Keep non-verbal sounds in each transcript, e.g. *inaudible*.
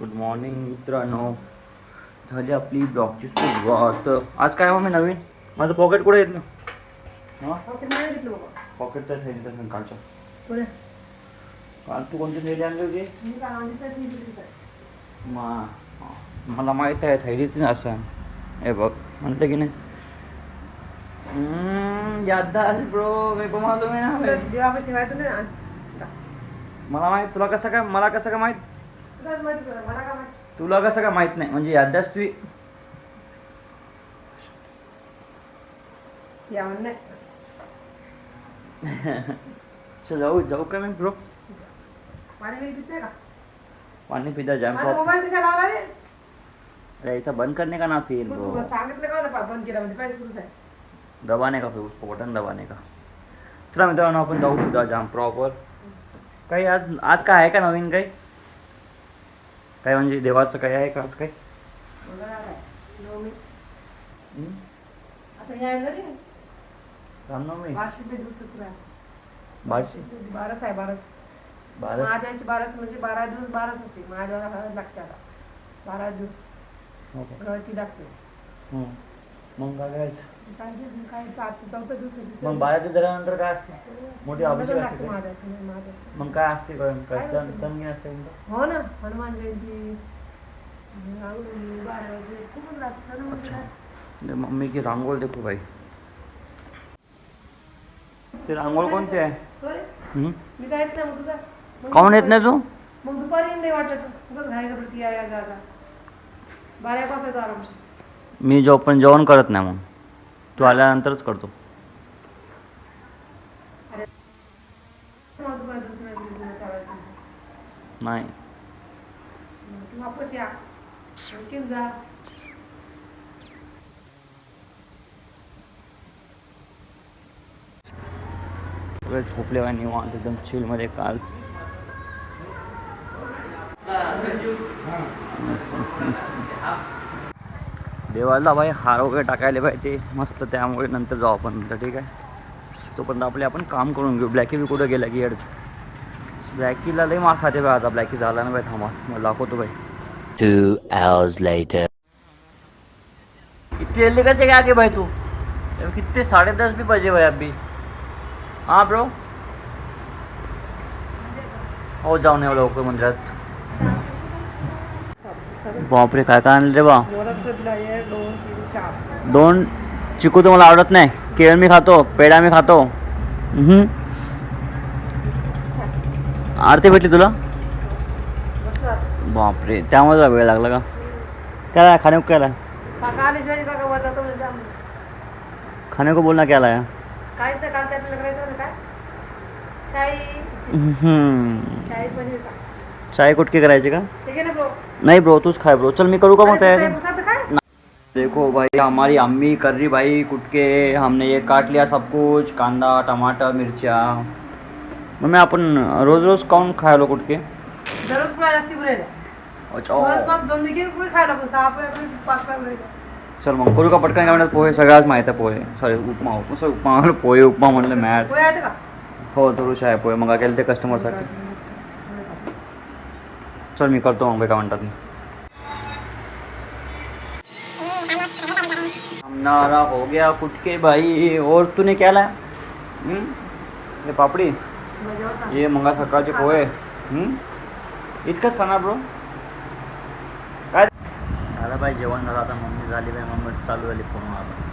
Good morning मित्रांनो झाली आपली ब्लॉगची सुरुवात. आज काय मग मी नवीन? माझं पॉकेट कुठे घेतलं? हां? पॉकेट तर थैली तर कालच्या काल तू कोणती थैली आणली होती? मा मला माहीत आहे थैलीच नाही असं. हे बघ म्हणतं की नाही? ब्रो मी पण मालूम आहे ना. मला माहीत तुला कसं काय मला कसं काय माहीत? तुला कसं काय माहीत नाही? म्हणजे तुझी चल जाऊ जाऊ का मी ब्रो पानी पिता जाम ऐसा बंद करने का ना फिर ब्रो म्हणजे दबाने का फिर उसको बटन दबाने का? चला मित्रांनो आपण जाऊ सुद्धा जाम प्रॉपर काही आज आज काय आहे का नवीन काही? काय म्हणजे देवाचं काय आहे का आज काय? नवमी? आता या रामनवमी. दिवस सुरू आहे. बारशे? बारस आहे बारस. बारस? महादेवाची बारस म्हणजे बारा दिवस बारस असते. महादेवाला हळद लागते आता. बारा दिवस हो का? गळती लागते. मग काय करायचं? काय ते- पाच मग बारा दिवस झाल्यानंतर काय असते? मोठी लग्न अभिषेक लागते असते नाही. मग काय असते काय काय काय सण असते? सण घे असते कोणतं? हो ना हनुमान जयंती. रांगोळी, बारावाजले, खूपच राहते. सण म्हणजे? ये मम्मी की रांगोळ देखो भाई. ते रांगोळ कोणते आहे? बरे? मी काय येत नाही मग तुझा. मग काहून येत नाही तू? मग दुपारी नाही वाटत. बघ घाई घाबरती या या जागा बारा एक वाजता आरामशीर. मी जो पण जेवण करत नाही मग तू आल्यानंतरच करतो. नाही. वापस या. जा. सगळे झोपले आणि निवांत एकदम चिलमध्ये काल. देवाला भाई हार वगैरे टाकायला पाहिजे. ते मस्त त्यामुळे नंतर जाऊ आपण नंतर ठीक आहे? तोपर्यंत आपले आपण काम करून घेऊ. ब्लॅकी बी कुठं गेला की एडच ब्लॅकीला लई मार खाते बाई आता. ब्लॅकी झाला ना बाई थांबा. मला दाखवतो बाई. Two hours later. इतनी जल्दी कैसे क्या के भाई तू? कितने साढ़े दस भी बजे भाई अभी हाँ ब्रो. हो जाऊन एवढं लवकर मंदिरात. बापरे काय काय आणलं रे बा? दोन चिकू तर मला आवडत नाही? केळ मी खातो पेढा मी खातो. हम्म. आरती भेटली तुला? बापरे त्यामुळे वेळ लागला का? काय खाणे को क्या. खाने को बोलना क्या लाया काहीच नाही करायचं काय? शाही. हम्म. शाही पनीर का चाय कुटकी करायची का? नहीं ब्रो तूच खाए ब्रो. चल मैं करूँ का मग तैयारी? देखो भाई हमारी अम्मी कर रही भाई कुटके हमने ये काट लिया सब कुछ कांदा टमाटर मिर्चा। मम्मी आपण रोज रोज काऊन खायलो कुटके? दररोज खायला चल मग करू का पटकन? काय म्हणतात पोहे? सगळ्याच माहीत आहे पोहे. सॉरी उपमा उपमा सॉरी उपमा *laughs* पोहे उपमा म्हणलं मॅट हो तुरुष आहे पोहे. मग केलं ते कस्टमरसाठी चल मी करतो मग काय म्हणतात मी. हमारा हो गया कुटके भाई और तूने क्या लाया? हम्म? ये पापड़ी? ये मंगा सकाळचे पोहे. इतकंच खाणार ब्रो काय? झालं बाई जेवण झालं. आता मम्मी झाली बाई मम्मी चालू झाली फोन आला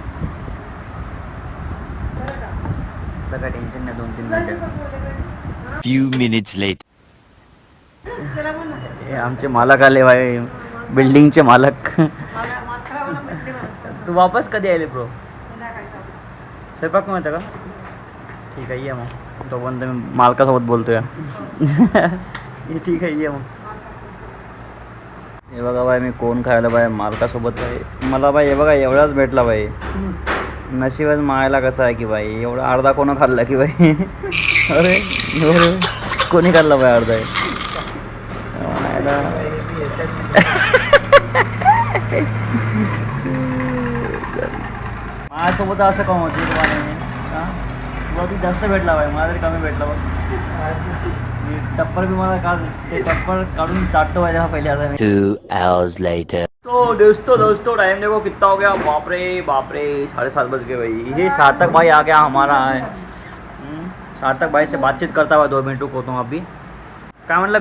आता काय टेन्शन नाही दोन तीन चल घंटे तू पण हा? आमचे मालक आले भाई बिल्डिंगचे मालक. तू वापस कधी आले ब्रो. स्वयंपाक माहिती का? ठीक आहे ये मग. तोपर्यंत मी मालकासोबत बोलतोय. *laughs* ये ठीक आहे ये मग. हे बघा बाई मी कोण खायला बाई मालकासोबत मला बाई हे बघा एवढाच भेटला बाई नशीबच मायला कसं आहे की बाई एवढा अर्धा कोण खाल्ला की बाई *laughs* अरे कोणी खाल्ला बाई अर्धा? मायला माझ्यासोबत असं कम होती तुम्हाला ती जास्त भेटला बाई मला तरी कमी भेटला मी टप्पर बी मला काढ ते टप्पर काढून चाटतो पाहिजे हा पहिले आता Two hours later. तो दोस्तों दोस्तों टाइम देखो कितना हो गया बाप रे बाप रे साढ़े सात बज गए भाई ये सार्थक भाई आ गया हमारा है हम्म, सार्थक भाई से बातचीत करता हुआ दो मिनटों को तुम अभी काय म्हणलं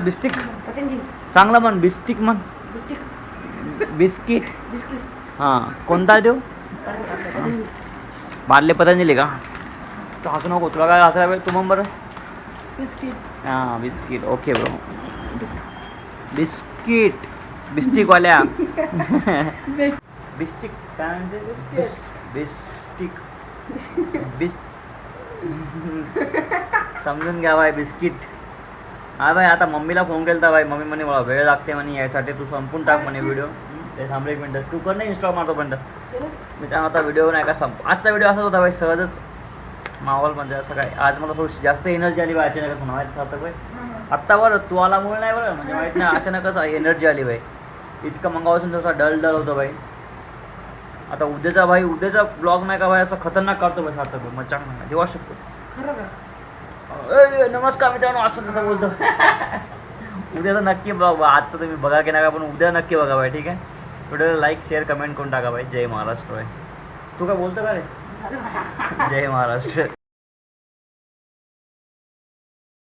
बिस्टिक पतंजी चांगलं म्हण बिस्टिक म्हण. बिस्किट. बिस्किट. बिस्किट. हां कोणता देऊ? बारले पतंजली का? तू हसू नको तुला काय हसायला पाहिजे? तू मग बरं. बिस्किट. हां बिस्किट. Okay bro. बिस्किट. बिस्टिकवाल्या बिस्टिक काय म्हणते बिस बिस्टिक बिस. समजून घ्या बाय बिस्किट. हा भाई आता मम्मीला फोन केला भाई. मम्मी म्हणे मला वेळ लागते म्हणे यासाठी तू संपून टाक म्हणे व्हिडिओ ते थांबले एक मिनटं तू कर नाही इन्स्टॉल मारतो पण मी त्यांना आता व्हिडिओ नाही का संप आजचा व्हिडिओ असाच होता भाई सहजच माहोल म्हणजे असं काय. आज मला थोडीशी जास्त एनर्जी आली भाई अचानक पुन्हा माहिती होतं भाई? आत्ता बरं तू आल्यामुळे नाही बरं. म्हणजे माहीत नाही अचानकच एनर्जी आली भाई. इतकं मंगावासून थोडासा डल डल होतं भाई. आता उद्याचा भाई उद्याचा ब्लॉग नाही का भाई असं खतरनाक काढतो भाई सार्थक मजा नाही. देवा शकतो. खरं नमस्कार मित्रांनो असं कसं बोलतो? उद्याचं नक्की बघा आजचं तुम्ही बघा की नका पण उद्या नक्की बघा भाई ठीक आहे? व्हिडिओला लाईक शेअर कमेंट करून टाका भाई. जय महाराष्ट्र तू काय बोलतो का रे? जय महाराष्ट्र.